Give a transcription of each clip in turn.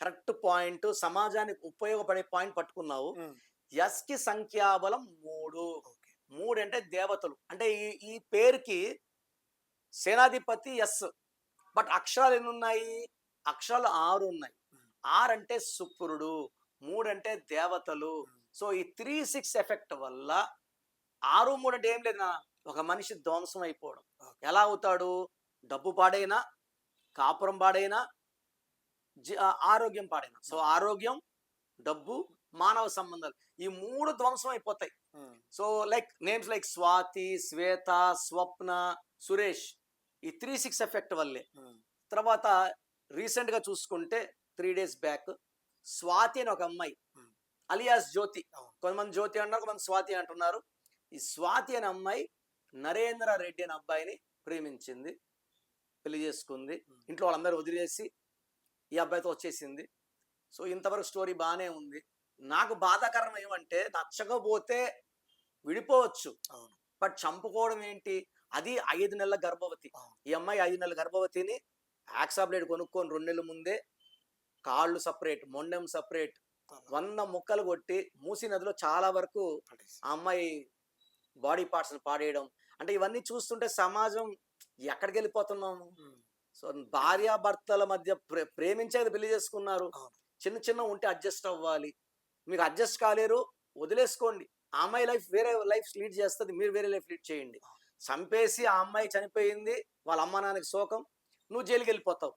Correct point. సమాజానికి ఉపయోగపడే point పట్టుకున్నావు. ఉమ్, ఎస్కి సంఖ్యాబలం మూడు. మూడు అంటే దేవతలు. అంటే ఈ ఈ పేరుకి సేనాధిపతి ఎస్ బట్ అక్షరాలు ఎన్ని ఉన్నాయి అక్షరాలు ఆరు ఉన్నాయి. ఆరు అంటే శుక్రుడు మూడు అంటే దేవతలు సో ఈ త్రీ సిక్స్ ఎఫెక్ట్ వల్ల ఆరు మూడు అంటే ఏం లేదు నా ఒక మనిషి ధ్వంసం అయిపోవడం. ఎలా అవుతాడు? డబ్బు పాడైనా కాపురం పాడైనా ఆరోగ్యం పాడైనా సో ఆరోగ్యం డబ్బు మానవ సంబంధాలు ఈ మూడు ధ్వంసం అయిపోతాయి. So like names like Swathi Swetha Swapna Suresh ఈ త్రీ సిక్స్ ఎఫెక్ట్ వల్లే. తర్వాత రీసెంట్గా చూసుకుంటే త్రీ డేస్ బ్యాక్ స్వాతి అని ఒక అమ్మాయి. అలియాస్ జ్యోతి. కొంతమంది జ్యోతి అంటారు కొంతమంది స్వాతి అంటున్నారు. ఈ స్వాతి అనే అమ్మాయి నరేంద్ర రెడ్డి అనే అబ్బాయిని ప్రేమించింది పెళ్ళి చేసుకుంది. ఇంట్లో వాళ్ళందరూ వదిలేసి ఈ అబ్బాయితో వచ్చేసింది. సో ఇంతవరకు స్టోరీ బాగానే ఉంది. నాకు బాధాకరం ఏమంటే నచ్చకపోతే విడిపోవచ్చు. బట్ చంపుకోవడం ఏంటి? అది ఐదు నెలల గర్భవతి. ఈ అమ్మాయి ఐదు నెలల గర్భవతిని యాక్సాబ్లేట్ కొనుక్కొని రెండు నెలల ముందే కాళ్ళు సపరేట్ మొండెం సపరేట్ వంద ముక్కలు కొట్టి మూసి నదిలో చాలా వరకు. ఆ అమ్మాయి బాడీ పార్ట్స్ పాడేయడం. అంటే ఇవన్నీ చూస్తుంటే సమాజం ఎక్కడికి వెళ్ళిపోతున్నాము సో భార్యాభర్తల మధ్య ప్రే ప్రేమించేది పెళ్ళి చేసుకున్నారు. చిన్న చిన్న ఉంటే అడ్జస్ట్ అవ్వాలి. మీకు అడ్జస్ట్ కాలేరు వదిలేసుకోండి. ఆ అమ్మాయి లైఫ్ వేరే లైఫ్ లీడ్ చేస్తుంది మీరు వేరే లైఫ్ లీడ్ చేయండి. చంపేసి ఆ అమ్మాయి చనిపోయింది వాళ్ళ అమ్మ నాన్నకి శోకం నువ్వు జైలుకి వెళ్ళిపోతావు.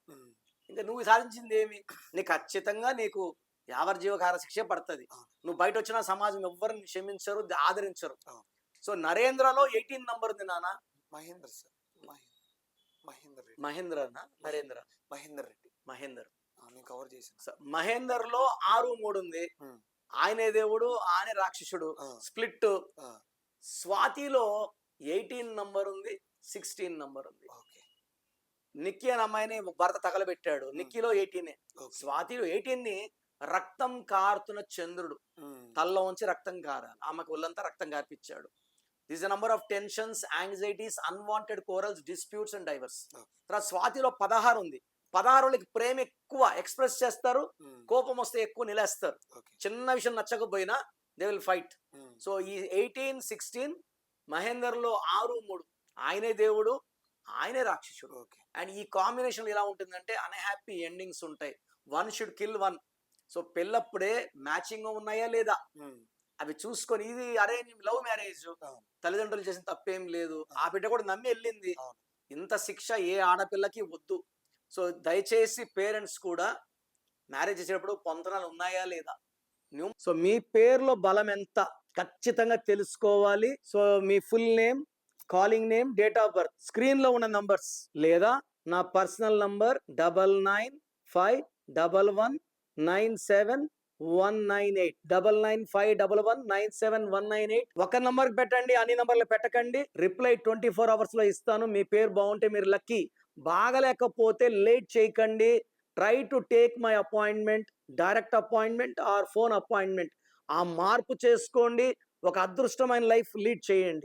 ఇంకా నువ్వు సాధించింది ఏమి? నీకు ఖచ్చితంగా నీకు యావజ్జీవకార శిక్ష పడుతుంది. నువ్వు బయట వచ్చిన సమాజం ఎవ్వరిని క్షమించరు ఆదరించరు. సో నరేంద్రలో ఎయిటీన్ నంబర్ ఉంది నాన్న. మహేందర్ సార్ మహేందర్. మహేందర్ రెడ్డి. మహేంద్ర అన్న నరేంద్ర. మహేందర్ రెడ్డి. మహేందర్. నేను కవర్ చేసిన మహేందర్లో ఆరు మూడు ఉంది ఆయనే దేవుడు ఆయన రాక్షసుడు. స్ప్లిట్ స్వాతిలో ఎయిటీన్ నంబర్ ఉంది సిక్స్టీన్ నంబర్ ఉంది ఓకే. నిక్కీ అనే అమ్మాయిని భర్త తగలబెట్టాడు. నిక్కీలో ఎయిటీనే. స్వాతిలో ఎయిటీన్ని రక్తం కారుతున్న చంద్రుడు. తల్లో ఉంచి రక్తం కారాలి. ఆమెకు ఒళ్ళంతా రక్తం కార్పిచ్చాడు this number of tensions anxieties unwanted quarrels disputes and divorce. తర్వాత స్వాతిలో పదహారు ఉంది. పదహారులకి ప్రేమ ఎక్కువ ఎక్స్ప్రెస్ చేస్తారు. కోపం వస్తే ఎక్కువ నిలేస్తారు. చిన్న విషయం నచ్చకపోయినా దే విల్ ఫైట్ సో ఈ ఎయిటీన్ సిక్స్టీన్ మహేందర్లో ఆరు మూడు ఆయనే దేవుడు ఆయనే రాక్షసుడు. అండ్ ఈ కాంబినేషన్ ఎలా ఉంటుందంటే అన్హ్యాపీ ఎండింగ్స్ ఉంటాయి. One should kill one so పెళ్ళప్పుడే matching ఉన్నాయా లేదా? అవి చూసుకొని ఇది అరేంజ్ లవ్ మ్యారేజ్. తల్లిదండ్రులు చేసిన తప్పేం లేదు. ఆ బిడ్డ కూడా నమ్మి వెళ్ళింది. ఇంత శిక్ష ఏ ఆడపిల్లకి వద్దు. సో దయచేసి పేరెంట్స్ కూడా మ్యారేజ్ చేసేటప్పుడు పొంతనాలు ఉన్నాయా లేదా? సో మీ పేరులో బలం ఎంత? ఖచ్చితంగా తెలుసుకోవాలి. So me full name calling name date of birth స్క్రీన్లో ఉన్న నంబర్స్ లేదా నా personal number double nine five double one nine seven one nine eight double nine five double one nine seven one nine eight ఒక number పెట్టండి అన్ని నంబర్లు పెట్టకండి. Reply twenty four అవర్స్లో ఇస్తాను మీ పేరు బాగుంటే మీరు లక్కీ. బాగలేకపోతే లేట్ చేయకండి. Try to take my appointment direct appointment or phone appointment. ఆ మార్పు చేసుకోండి ఒక అదృష్టమైన లైఫ్ లీడ్ చేయండి.